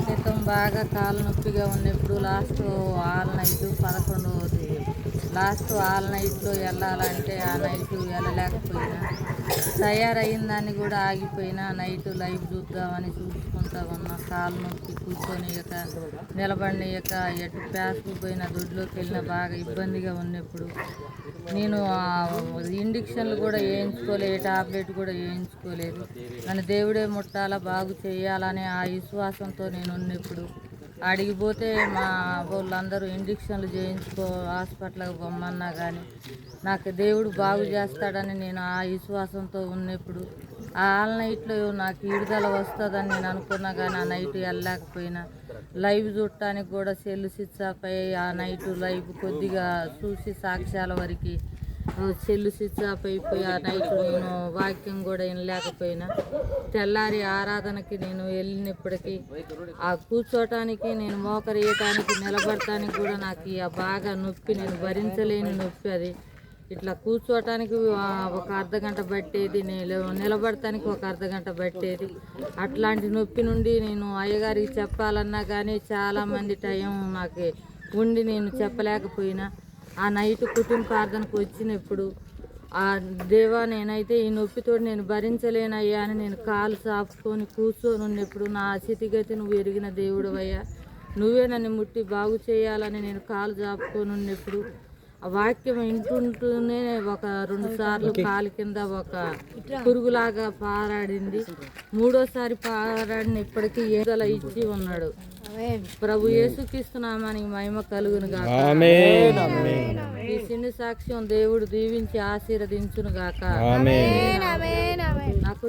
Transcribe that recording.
క్రితం బాగా కాలు నొప్పిగా ఉన్నప్పుడు లాస్ట్ ఆల్ నైట్ పదకొండవది లాస్ట్ ఆల్ నైట్లో వెళ్ళాలంటే ఆ నైట్ వెళ్ళలేకపోయినా. తయారైన దాన్ని కూడా ఆగిపోయినా నైట్ లైవ్ చూద్దామని చూసుకుంటా ఉన్నా కాలు నొప్పి కూర్చొనియక నిలబడియక ఎటు ప్యాస్కు పోయిన దొడ్లోకి వెళ్ళినా బాగా ఇబ్బందిగా ఉన్నప్పుడు నేను ఇండిక్షన్లు కూడా వేయించుకోలే టాబ్లెట్ కూడా వేయించుకోలేదు. నన్ను దేవుడే ముట్టాలా బాగు చేయాలనే ఆ విశ్వాసంతో నేను ఉన్నప్పుడు అడిగిపోతే మా వాళ్ళందరూ ఇంజక్షన్లు చేయించుకో హాస్పిటల్కి పొమ్మన్నా కానీ నాకు దేవుడు బాగు చేస్తాడని నేను ఆ విశ్వాసంతో ఉన్నప్పుడు ఆ ఆల్ నైట్లో నాకు విడుదల వస్తుందని నేను అనుకున్నా కానీ ఆ నైట్ వెళ్ళలేకపోయినా. లైవ్ చూడటానికి కూడా సెల్ స్విచ్ అయ్యి ఆ నైట్ లైవ్ కొద్దిగా చూసి సాక్ష్యాల వరకు చెల్లు స్విచ్ ఆఫ్ అయిపోయి ఆ నైట్ నేను వాక్యం కూడా వినలేకపోయినా. తెల్లారి ఆరాధనకి నేను వెళ్ళినప్పటికీ ఆ కూర్చోటానికి నేను మోకరేయటానికి నిలబడటానికి కూడా నాకు ఆ బాగా నొప్పి నేను భరించలేని నొప్పి అది. ఇట్లా కూర్చోటానికి ఒక అర్ధ గంట పట్టేది నేను నిలబడటానికి ఒక అర్ధ గంట పట్టేది. అట్లాంటి నొప్పి నుండి నేను అయ్యగారికి చెప్పాలన్నా కానీ చాలామంది టైం నాకు ఉండి నేను చెప్పలేకపోయినా. ఆ నైట్ కుటుంబ ప్రార్థనకు వచ్చినప్పుడు ఆ దేవా నేనైతే ఈ నొప్పితో నేను భరించలేనయ్యా అని నేను కాలు చాపుకొని కూర్చొని ఉన్నప్పుడు నా స్థితిగతి నువ్వు ఎరిగిన దేవుడు అయ్యా నువ్వే నన్ను ముట్టి బాగు చేయాలని నేను కాలు చాపుకొని ఉన్నప్పుడు ఆ వాక్యం వింటుంటూనే ఒక రెండు సార్లు కాలు కింద ఒక పురుగులాగా పారాడింది. మూడోసారి పారాడిన ఇప్పటికీ ఏదల ఇచ్చి ఉన్నాడు. ప్రభు యేసుక్రీస్తునామానికి మహిమ కలుగును గాక. ఈ చిన్న సాక్ష్యం దేవుడు దీవించి ఆశీర్వదించును గాక నాకు